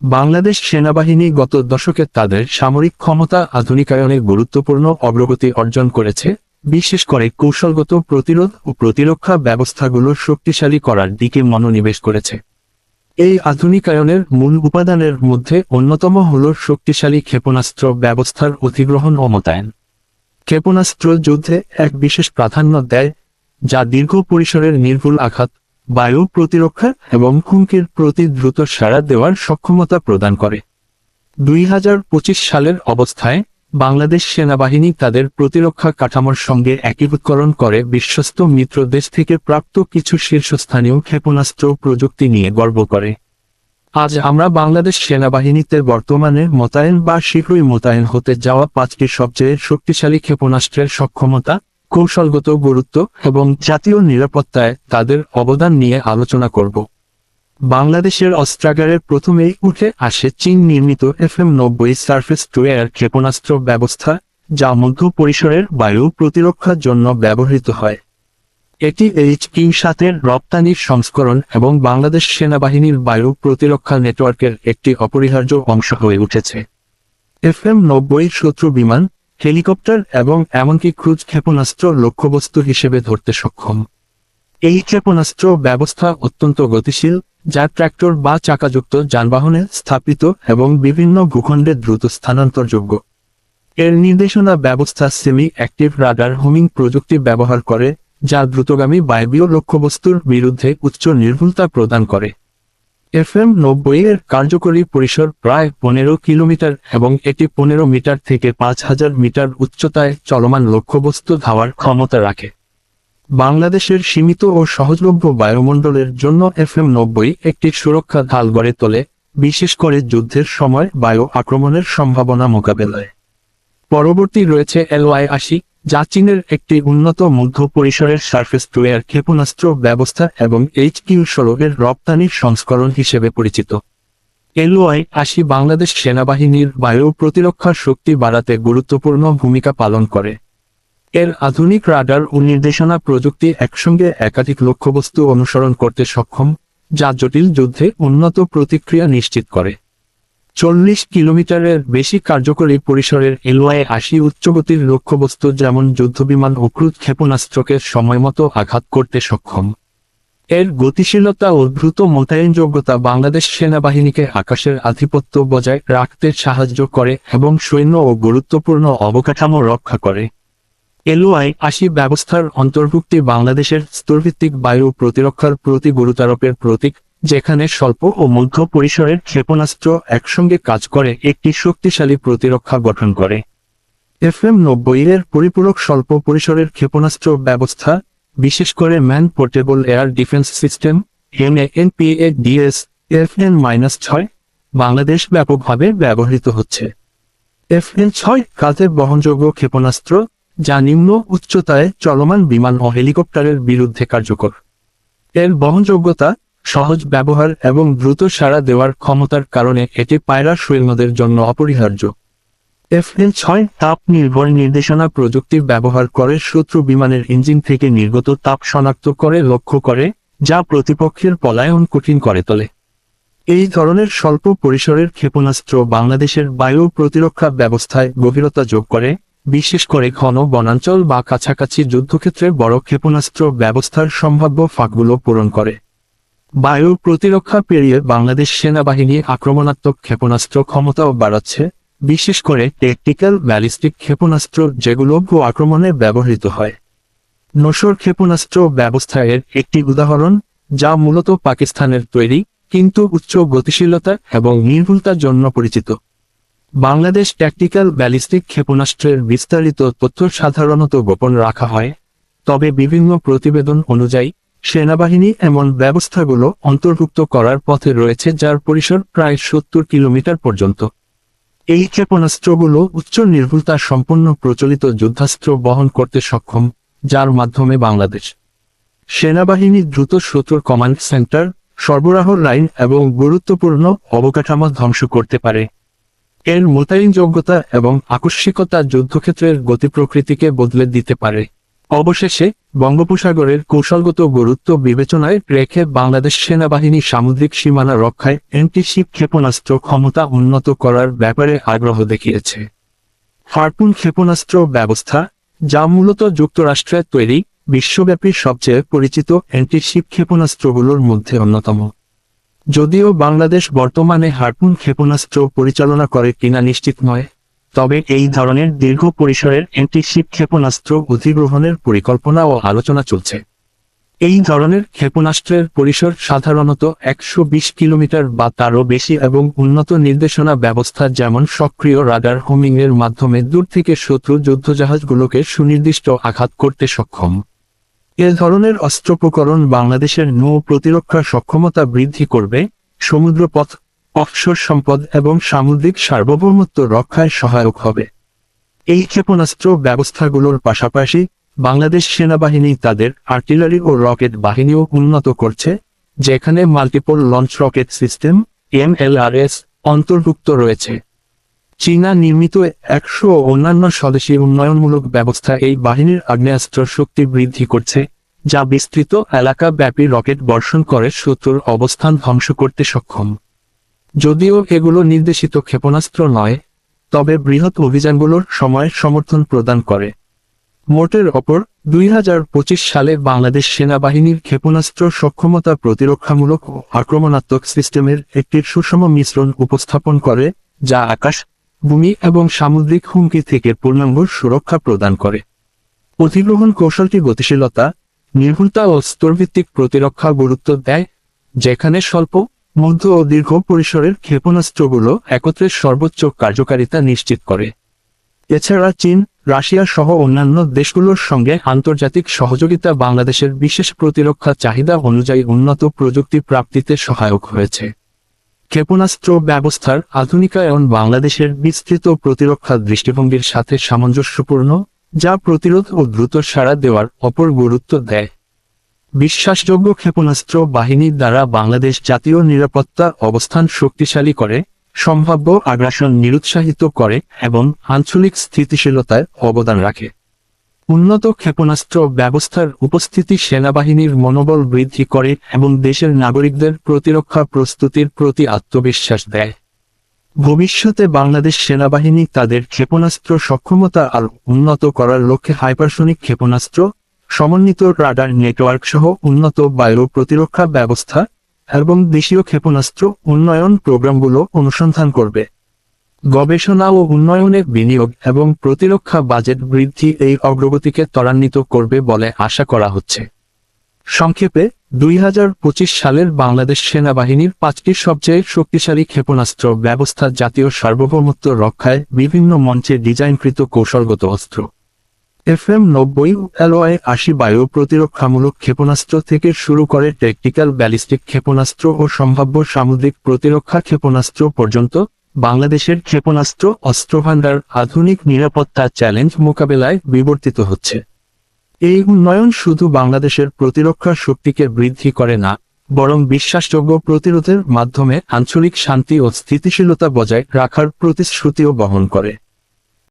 বাংলাদেশ সেনাবাহিনী গত দশকে তাদের সামরিক ক্ষমতা আধুনিকায়নে গুরুত্বপূর্ণ অগ্রগতি অর্জন করেছে, বিশেষ করে কৌশলগত প্রতিরোধ ও প্রতিরক্ষা ব্যবস্থাগুলো শক্তিশালী করার দিকে মনোনিবেশ করেছে। এই আধুনিকায়নের মূল উপাদানের মধ্যে অন্যতম হল শক্তিশালী ক্ষেপণাস্ত্র ব্যবস্থার অধিগ্রহণ ও মোতায়েন। ক্ষেপণাস্ত্র যুদ্ধে এক বিশেষ প্রাধান্য দেয়, যা দীর্ঘ পরিসরের নির্ভুল আঘাত বায়ু প্রতিরক্ষা এবং হুমকির প্রতি দ্রুত সাড়া দেওয়ার সক্ষমতা প্রদান করে। দুই হাজার পঁচিশ সালের অবস্থায় বাংলাদেশ সেনাবাহিনী তাদের প্রতিরক্ষা কাঠামোর সঙ্গে একীভূতকরণ করে বিশ্বস্ত মিত্র দেশ থেকে প্রাপ্ত কিছু শীর্ষস্থানীয় ক্ষেপণাস্ত্র প্রযুক্তি নিয়ে গর্ব করে। আজ আমরা বাংলাদেশ সেনাবাহিনীতে বর্তমানে মোতায়েন বা শীঘ্রই মোতায়েন হতে যাওয়া পাঁচটি সবচেয়ে শক্তিশালী ক্ষেপণাস্ত্রের সক্ষমতা কৌশলগত গুরুত্ব এবং জাতীয় নিরাপত্তায় তাদের অবদান নিয়ে আলোচনা করব। বাংলাদেশের অস্ত্রাগারের প্রথমেই উঠে আসে চীন নির্মিত এফ এম নব্বই সার্ফেস টু এয়ার ক্ষেপণাস্ত্র ব্যবস্থা, যা মধ্য পরিসরের বায়ু প্রতিরক্ষার জন্য ব্যবহৃত হয়। এটি এইচ কিং সাতের রপ্তানির সংস্করণ এবং বাংলাদেশ সেনাবাহিনীর বায়ু প্রতিরক্ষা নেটওয়ার্কের একটি অপরিহার্য অংশ হয়ে উঠেছে। এফ এম নব্বই শত্রু বিমান হেলিকপ্টার এবং এমনকি ক্রুজ ক্ষেপণাস্ত্র লক্ষ্যবস্তু হিসেবে ধরতে সক্ষম। এই ক্ষেপণাস্ত্র ব্যবস্থা অত্যন্ত গতিশীল, যা ট্র্যাক্টর বা চাকাযুক্ত যানবাহনে স্থাপিত এবং বিভিন্ন ভূখণ্ডে দ্রুত স্থানান্তরযোগ্য। এর নির্দেশনা ব্যবস্থা সেমি অ্যাক্টিভ রাডার হোমিং প্রযুক্তি ব্যবহার করে, যা দ্রুতগামী বায়বীয় লক্ষ্যবস্তুর বিরুদ্ধে উচ্চ নির্ভুলতা প্রদান করে। এফ এম নব্বই এর কার্যকরী পরিসর প্রায় পনেরো কিলোমিটার এবং এটি পনেরো মিটার থেকে পাঁচ হাজার মিটার উচ্চতায় চলমান লক্ষ্যবস্তু ধাওয়ার ক্ষমতা রাখে। বাংলাদেশের সীমিত ও সহজলভ্য বায়ুমণ্ডলের জন্য এফ এম নব্বই একটি সুরক্ষা ঢাল গড়ে তোলে, বিশেষ করে যুদ্ধের সময় বায়ু আক্রমণের সম্ভাবনা মোকাবেলায়। পরবর্তী রয়েছে এলওয়াই আশি যা চীনের একটি উন্নত মধ্য পরিসরের সার্ফেস টু এয়ার ক্ষেপণাস্ত্র ব্যবস্থা এবং এইচ কিউ এর রপ্তানির সংস্করণ হিসেবে পরিচিত। এলওয়াই আশি বাংলাদেশ সেনাবাহিনীর বায়ু প্রতিরক্ষার শক্তি বাড়াতে গুরুত্বপূর্ণ ভূমিকা পালন করে। এর আধুনিক রাডার ও নির্দেশনা প্রযুক্তি একসঙ্গে একাধিক লক্ষ্যবস্তু অনুসরণ করতে সক্ষম, যা জটিল যুদ্ধে উন্নত প্রতিক্রিয়া নিশ্চিত করে। চল্লিশ কিলোমিটারের বেশি কার্যকরী পরিসরের এলওয়াই আশি উচ্চগতির লক্ষ্যবস্তু যেমন যুদ্ধবিমান ও ক্রুজ ক্ষেপণাস্ত্রকে সময়মতো আঘাত করতে সক্ষম। এর গতিশীলতা ও দ্রুত মোতায়েনযোগ্যতা বাংলাদেশ সেনাবাহিনীকে আকাশের আধিপত্য বজায় রাখতে সাহায্য করে এবং সৈন্য ও গুরুত্বপূর্ণ অবকাঠামো রক্ষা করে। এলওআই আশি ব্যবস্থার অন্তর্ভুক্তি বাংলাদেশের স্তরভিত্তিক বায়ু প্রতিরক্ষার প্রতি গুরুত্বারোপের প্রতীক। যেখানে স্বল্প ও মধ্য পরিসরের ক্ষেপণাস্ত্র একসঙ্গে কাজ করে, একটি শক্তিশালী প্রতিরক্ষা গঠন করে। এফ এম নব্বই এর পরিপূরক স্বল্প পরিসরের ক্ষেপণাস্ত্র ব্যবস্থা, বিশেষ করে man portable air defence system, M N P A DS F N minus ছয়, বাংলাদেশ ব্যাপকভাবে ব্যবহৃত হচ্ছে। এফ এন ছয় কাজের বহনযোগ্য ক্ষেপণাস্ত্র, যা নিম্ন উচ্চতায় চলমান বিমান ও হেলিকপ্টারের বিরুদ্ধে কার্যকর। এর বহনযোগ্যতা সহজ ব্যবহার এবং দ্রুত সাড়া দেওয়ার ক্ষমতার কারণে এটি পায়রা সৈন্যদের জন্য অপরিহার্য। এফএল ছয় তাপ নির্ভর নির্দেশনা প্রযুক্তি ব্যবহার করে শত্রু বিমানের ইঞ্জিন থেকে নির্গত তাপ শনাক্ত করে লক্ষ্য করে, যা প্রতিপক্ষের পলায়ন কঠিন করে তোলে। এই ধরনের স্বল্প পরিসরের ক্ষেপণাস্ত্র বাংলাদেশের বায়ু প্রতিরক্ষা ব্যবস্থায় গভীরতা যোগ করে, বিশেষ করে ঘন বনাঞ্চল বা কাছাকাছি যুদ্ধক্ষেত্রে বড় ক্ষেপণাস্ত্র ব্যবস্থার সম্ভাব্য ফাঁকগুলো পূরণ করে। বায়ু প্রতিরক্ষা পেরিয়ে বাংলাদেশ সেনাবাহিনী আক্রমণাত্মক ক্ষেপণাস্ত্র ক্ষমতাও বাড়াচ্ছে, বিশেষ করে টেকটিক্যাল ব্যালিস্টিক ক্ষেপণাস্ত্র যেগুলো ভূ আক্রমণে ব্যবহৃত হয়। নসর ক্ষেপণাস্ত্র ব্যবস্থা এর একটি উদাহরণ, যা মূলত পাকিস্তানের তৈরি, কিন্তু উচ্চ গতিশীলতা এবং নির্ভুলতার জন্য পরিচিত। বাংলাদেশ ট্যাকটিক্যাল ব্যালিস্টিক ক্ষেপণাস্ত্রের বিস্তারিত তথ্য সাধারণত গোপন রাখা হয়, তবে বিভিন্ন প্রতিবেদন অনুযায়ী সেনাবাহিনী এমন ব্যবস্থাগুলো অন্তর্ভুক্ত করার পথে রয়েছে যার পরিসর প্রায় সত্তর কিলোমিটার পর্যন্ত। এই ক্ষেপণাস্ত্রগুলো উচ্চ নির্ভুলতা সম্পন্ন প্রচলিত যুদ্ধাস্ত্র বহন করতে সক্ষম, যার মাধ্যমে বাংলাদেশ সেনাবাহিনী দ্রুত শত্রুর কমান্ড সেন্টার, সরবরাহ লাইন এবং গুরুত্বপূর্ণ অবকাঠামো ধ্বংস করতে পারে। এর মোতায়েন যোগ্যতা এবং আকস্মিকতা যুদ্ধক্ষেত্রের গতি প্রকৃতিকে বদলে দিতে পারে। অবশেষে, বঙ্গোপসাগরের কৌশলগত গুরুত্ব বিবেচনায় রেখে বাংলাদেশ সেনাবাহিনী সামুদ্রিক সীমানা রক্ষায় অ্যান্টিশিপ ক্ষেপণাস্ত্র ক্ষমতা উন্নত করার ব্যাপারে আগ্রহ দেখিয়েছে। হারপুন ক্ষেপণাস্ত্র ব্যবস্থা, যা মূলত যুক্তরাষ্ট্রের তৈরি, বিশ্বব্যাপী সবচেয়ে পরিচিত অ্যান্টিশিপ ক্ষেপণাস্ত্রগুলোর মধ্যে অন্যতম। যদিও বাংলাদেশ বর্তমানে হারপুন ক্ষেপণাস্ত্র পরিচালনা করে কিনা নিশ্চিত নয় তবে এই ধরনের দীর্ঘ পরিসরের অ্যান্টিশিপ ক্ষেপণাস্ত্র অধিগ্রহণের পরিকল্পনা ও আলোচনা চলছে। এই ধরনের ক্ষেপণাস্ত্রের পরিসর সাধারণত একশো বিশ কিলোমিটার বা তারও বেশি এবং উন্নত নির্দেশনা ব্যবস্থা যেমন সক্রিয় রাডার হোমিং এর মাধ্যমে দূর থেকে শত্রু যুদ্ধজাহাজগুলোকে সুনির্দিষ্ট আঘাত করতে সক্ষম। এ ধরনের অস্ত্রোপকরণ বাংলাদেশের নৌ প্রতিরক্ষা সক্ষমতা বৃদ্ধি করবে, সমুদ্রপথ অফশোর সম্পদ এবং সামুদ্রিক সার্বভৌমত্ব রক্ষায় সহায়ক হবে। এই ক্ষেপণাস্ত্র ব্যবস্থাগুলোর পাশাপাশি বাংলাদেশ সেনাবাহিনী তাদের আর্টিলারি ও রকেট বাহিনীও উন্নত করছে, যেখানে multiple launch rocket system MLRS অন্তর্ভুক্ত রয়েছে। চীনা নির্মিত একশো অন্যান্য স্বদেশী উন্নয়নমূলক ব্যবস্থা এই বাহিনীর আগ্নেয়াস্ত্র শক্তি বৃদ্ধি করছে, যা বিস্তৃত এলাকা ব্যাপী রকেট বর্ষণ করে শত্রুর অবস্থান ধ্বংস করতে সক্ষম। যদিও এগুলো নির্দেশিত ক্ষেপণাস্ত্র নয়, তবে বৃহৎ অভিযানগুলোর সময় সমর্থন প্রদান করে। মোটের অপর, দুই সালে বাংলাদেশ সেনাবাহিনীর ক্ষেপণাস্ত্র সক্ষমতা প্রতিরক্ষামূলক ও আক্রমণাত্মক সিস্টেমের একটি সুষম মিশ্রণ উপস্থাপন করে, যা আকাশ, ভূমি এবং সামুদ্রিক হুমকি থেকে পূর্ণাঙ্গ সুরক্ষা প্রদান করে। অধিগ্রহণ কৌশলটি গতিশীলতা, নির্ভুলতা ও স্তরভিত্তিক প্রতিরক্ষা গুরুত্ব দেয়, যেখানে স্বল্প মধ্য ও দীর্ঘ পরিসরের ক্ষেপণাস্ত্রগুলো একত্রে সর্বোচ্চ কার্যকারিতা নিশ্চিত করে। এছাড়া চীন, রাশিয়া সহ অন্যান্য দেশগুলোর সঙ্গে আন্তর্জাতিক সহযোগিতা বাংলাদেশের বিশেষ প্রতিরক্ষা চাহিদা অনুযায়ী উন্নত প্রযুক্তি প্রাপ্তিতে সহায়ক হয়েছে। ক্ষেপণাস্ত্র ব্যবস্থার আধুনিকায়ন বাংলাদেশের বিস্তৃত প্রতিরক্ষা দৃষ্টিভঙ্গির সাথে সামঞ্জস্যপূর্ণ, যা প্রতিরোধ ও দ্রুত সাড়া দেওয়ার অপর গুরুত্ব দেয়। বিশ্বাসযোগ্য ক্ষেপণাস্ত্র বাহিনীর দ্বারা বাংলাদেশ জাতীয় নিরাপত্তা অবস্থান শক্তিশালী করে, সম্ভাব্য আগ্রাসন নিরুৎসাহিত করে এবং আঞ্চলিক স্থিতিশীলতায় অবদান রাখে। উন্নত ক্ষেপণাস্ত্র ব্যবস্থার উপস্থিতি সেনাবাহিনীর মনোবল বৃদ্ধি করে এবং দেশের নাগরিকদের প্রতিরক্ষা প্রস্তুতির প্রতি আত্মবিশ্বাস দেয়। ভবিষ্যতে বাংলাদেশ সেনাবাহিনী তাদের ক্ষেপণাস্ত্র সক্ষমতা আরও উন্নত করার লক্ষ্যে হাইপারসোনিক ক্ষেপণাস্ত্র সমন্বিত রাডার নেটওয়ার্ক সহ উন্নত বায়ু প্রতিরক্ষা ব্যবস্থা এবং দেশীয় ক্ষেপণাস্ত্র উন্নয়ন প্রোগ্রামগুলো অনুসন্ধান করবে। গবেষণা ও উন্নয়নে বিনিয়োগ এবং প্রতিরক্ষা বাজেট বৃদ্ধি এই অগ্রগতিকে ত্বরান্বিত করবে বলে আশা করা হচ্ছে। সংক্ষেপে, দুই হাজার পঁচিশ সালের বাংলাদেশ সেনাবাহিনীর পাঁচটি সবচেয়ে শক্তিশালী ক্ষেপণাস্ত্র ব্যবস্থা জাতীয় সার্বভৌমত্ব রক্ষায় বিভিন্ন মঞ্চে ডিজাইনকৃত কৌশলগত অস্ত্র। এফ এম নব্বই এলওয়াই আশি বায়ু প্রতিরক্ষামূলক ক্ষেপণাস্ত্র থেকে শুরু করে টেকটিক্যাল ব্যালিস্টিক ক্ষেপণাস্ত্র ও সম্ভাব্য সামুদ্রিক প্রতিরক্ষা ক্ষেপণাস্ত্র পর্যন্ত, বাংলাদেশের ক্ষেপণাস্ত্র অস্ত্রভাণ্ডার আধুনিক নিরাপত্তা চ্যালেঞ্জ মোকাবেলায় বিবর্তিত হচ্ছে। এই উন্নয়ন শুধু বাংলাদেশের প্রতিরক্ষা শক্তিকে বৃদ্ধি করে না, বরং বিশ্বাসযোগ্য প্রতিরোধের মাধ্যমে আঞ্চলিক শান্তি ও স্থিতিশীলতা বজায় রাখার প্রতিশ্রুতিও বহন করে।